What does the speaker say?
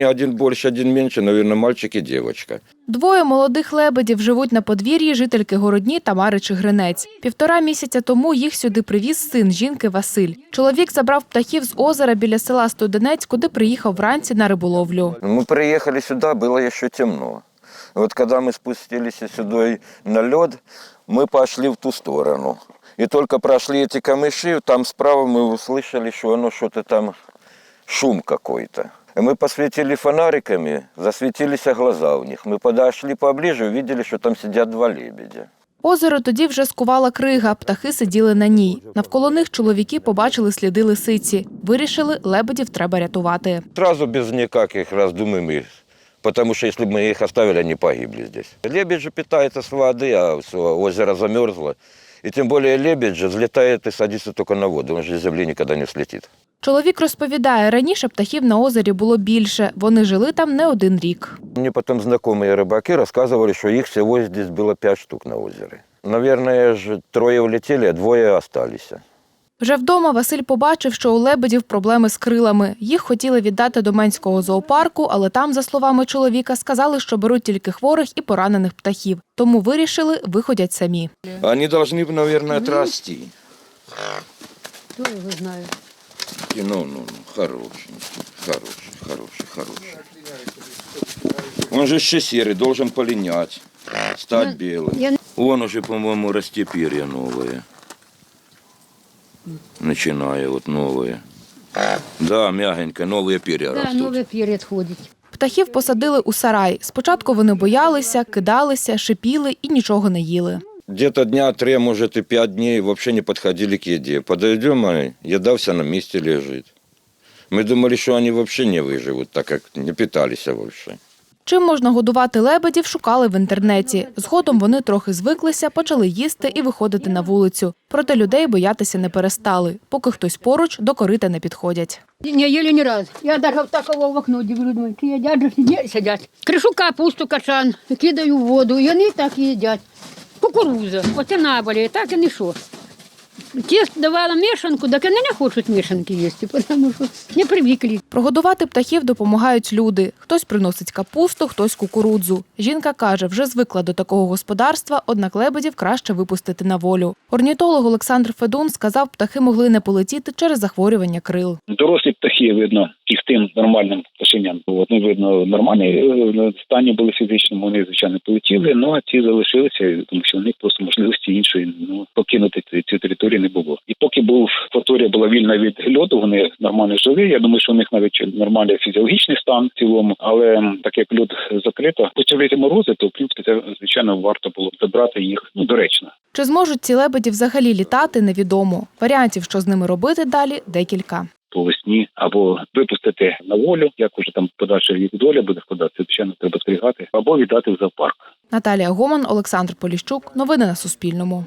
Один больше, один меньше, наверное, мальчик и девочка. Двоє молодих лебедів живуть на подвір'ї жительки Городні Тамари Чигринець. Півтора місяця тому їх сюди привіз син жінки Василь. Чоловік забрав птахів з озера біля села Студенець, куди приїхав вранці на риболовлю. Мы приехали сюда, было еще темно. Вот когда мы спустились сюда на лед, мы пошли в ту сторону. И только прошли эти камыши, там справа мы услышали, что оно что-то там, шум какой-то. И Мы посветили фонариками, засветились глаза у них. Мы подошли поближе, увидели, что там сидят два лебедя. Озеро тоді вже скувала крига, птахи сиділи на ній. Навколо них чоловіки побачили сліди лисиці. Вирішили, лебедів треба рятувати. Сразу без никаких раздумий, потому что если бы мы их оставили, они погибли здесь. Лебедь же питается с воды, а всё, озеро замерзло. И тем более лебедь же взлетает и садится только на воду, он же с земли никогда не слетит. Чоловік розповідає, раніше птахів на озері було більше. Вони жили там не один рік. Мне потом знакомые рыбаки рассказывали, что их всего здесь было пять штук на озере. Наверное, же трое улетели, а двое остались. Вже вдома Василь побачив, що у лебедів проблеми з крилами. Їх хотіли віддати до Менського зоопарку, але там, за словами чоловіка, сказали, що беруть тільки хворих і поранених птахів. Тому вирішили, виходять самі. Они должны, наверное, отрасти. Хто його знає? И Ну, ну, ну, хороший, хороший, хороший, хороший. Он же еще серый, должен полинять, стать белым. Я Вон уже, по-моему, расти перья новые. Начиная вот новые. Да, мягенько, новые перья да, растут. нове пір'я ходить. Птахів посадили у сарай. Спочатку вони боялися, кидалися, шипіли і нічого не їли. Где-то дня три, может, и пять дней вообще не подходили к еде. Подойдем, а еда вся на месте лежит. Мы думали, что они вообще не выживут, так как не питались вообще. Чим можна годувати лебедів, шукали в інтернеті. Згодом вони трохи звиклися, почали їсти і виходити на вулицю. Проте людей боятися не перестали. Поки хтось поруч, до корита не підходять. Не їли ні разу. Я навіть такого в окно дивлю, думаю, їдять, же, сидять. Кришу капусту качан, кидаю воду, і вони так їдять. Кукуруза, оце наболі, так і не що. Ті давала мішанку, так вони не хочуть мішанки їсти, тому що не привикли. Прогодувати птахів допомагають люди. Хтось приносить капусту, хтось кукурудзу. Жінка каже, вже звикла до такого господарства, однак лебедів краще випустити на волю. Орнітолог Олександр Федун сказав, птахи могли не полетіти через захворювання крил. Дорослі птахи видно і з тим нормальним пташеням. Ну, видно, нормальні е, стані були фізичному, вони звичайно полетіли, ну а ці залишилися, тому що у них просто можливості іншої ну покинути цю- територію не було. І поки був акваторія була вільна від льоду, вони нормально жили. Я думаю, що у них навіть нормальний фізіологічний стан в цілому, але так як льод закрито, почали морози, то в принципі це звичайно варто було забрати їх ну доречно. Чи зможуть ці лебеді взагалі літати, невідомо. Варіантів, що з ними робити далі, декілька. по весні або випустити на волю, як уже там подальша їх доля буде складатися, звичайно, треба зберігати, або віддати в зоопарк. Наталія Гоман, Олександр Поліщук. Новини на Суспільному.